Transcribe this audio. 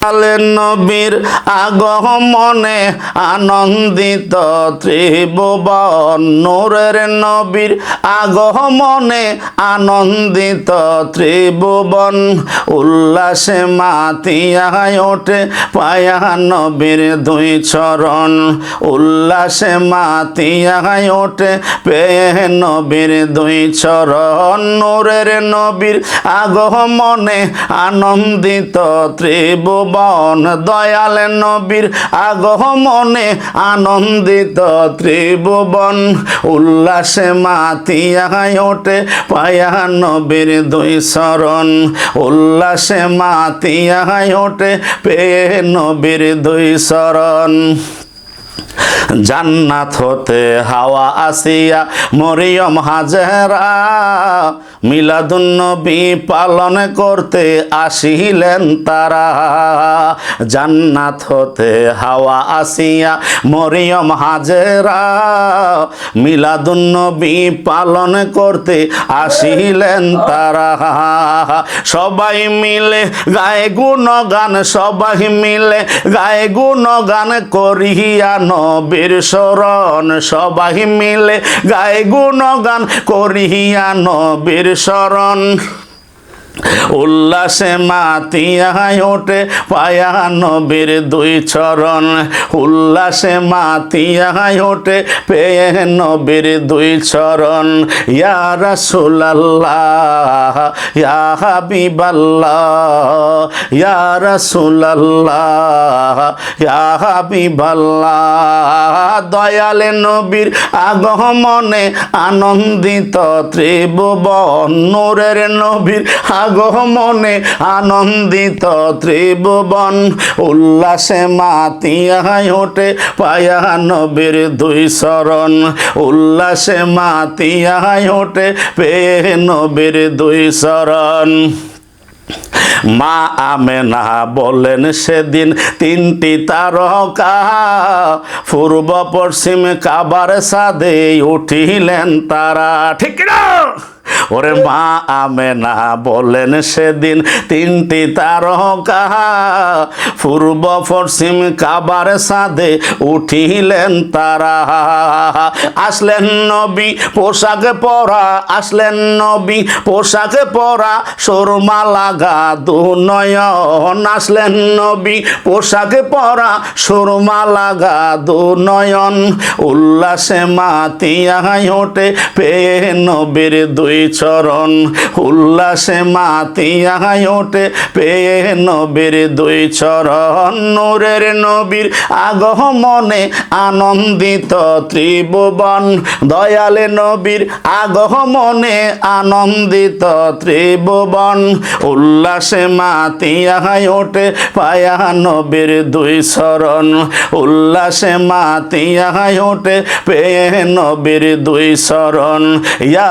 আলেন নবীর আগমনে আনন্দিত ত্রিভুবন, নূরের নবীর আগমনে আনন্দিত ত্রিভুবন, উল্লাসে মাতিয়ায় ওঠে পায়া নবীর দুই চরণ, উল্লাসে মাতিয়ায় ওঠে পেয়ে নবীর দুই চরণ, নূরের নবীর আগমনে আনন্দিত ত্রিভুবন দয়াল নবীর আগমনে আনন্দিত ত্রিভুবন। উল্লাসে মাতিয়া ওঠে পায়া নবীর দুই শরণ উল্লাসে মাতিয়ায় ওঠে পেয়ে নবীর দুই শরণ জান্নাত হতে হাওয়া আসিয়া মরিয়ম হাজেরা মিলাদুন্নবী পালন করতে আসিলেন তারা। জান্নাত হতে হাওয়া আসিয়া মরিয়ম হাজেরা মিলাদুন্নবী পালন করতে আসিলেন তারা। সবাই মিলে গায়ে গুণ গান সবাই মিলে গায়ে গুণ গান করিয়া নবীর শরণ সবাই মিলে গায়ে গুণগান করিয়া নবীর শরণ উল্লাসে মাতিয়ায় ওঠে পায়া নবীর দুই চরণ। উল্লাসে মাতিয়ায় ওঠে পেয়ে নবীর দুই চরণ। ইয়া রাসূলুল্লাহ, ইয়া হাবিবাল্লাহ, ইয়া রাসূলুল্লাহ, ইয়া হাবিবাল্লাহ। দয়ালে নবীর আগমনে আনন্দিত ত্রিভুবন, নূরের নবীর আগমনে আনন্দিত ত্রিভুবন। উল্লাসে মাতিয়ায় ওঠে পায়া নবীর দুই শরণ উল্লাসে মাতিয়ায় ওঠে পেয়ে নবীর দুই শরণ মা আমেনা বলেন সেদিন তিনটি তারকা। পূর্ব পশ্চিম কাবার সাদে উঠিলেন তারা। ঠিক না ওরে মা আমেনা বলেন সেদিন তিনটি তারকা পূর্ব পশ্চিম কাবার সাদে উঠিলেন তারা। আসলেন নবী পোশাক পরা, আসলেন নবী পোশাক পরা, সুরমা লাগা দু নয়ন। আসলেন নবী পোশাক পরা, সুরমা লাগা দু নয়ন। উল্লাসে মাতিয়ায় ওঠে পেয়ে নবীর দুই চরণ, উল্লাসে মাতিয়ায় ওঠে। পেয়ে নবীর দুই চরণ, নূরের নবীর আগমনে আনন্দিত ত্রিভুবন। দয়ালে নবীর আগমনে আনন্দিত ত্রিভুবন। উল্লাসে মাতিয়ায় ওঠে, পায়া নবীর দুই শরণ উল্লাসে মাতিয়ায় ওঠে, পেয়ে নবীর দুই শরণ ইয়া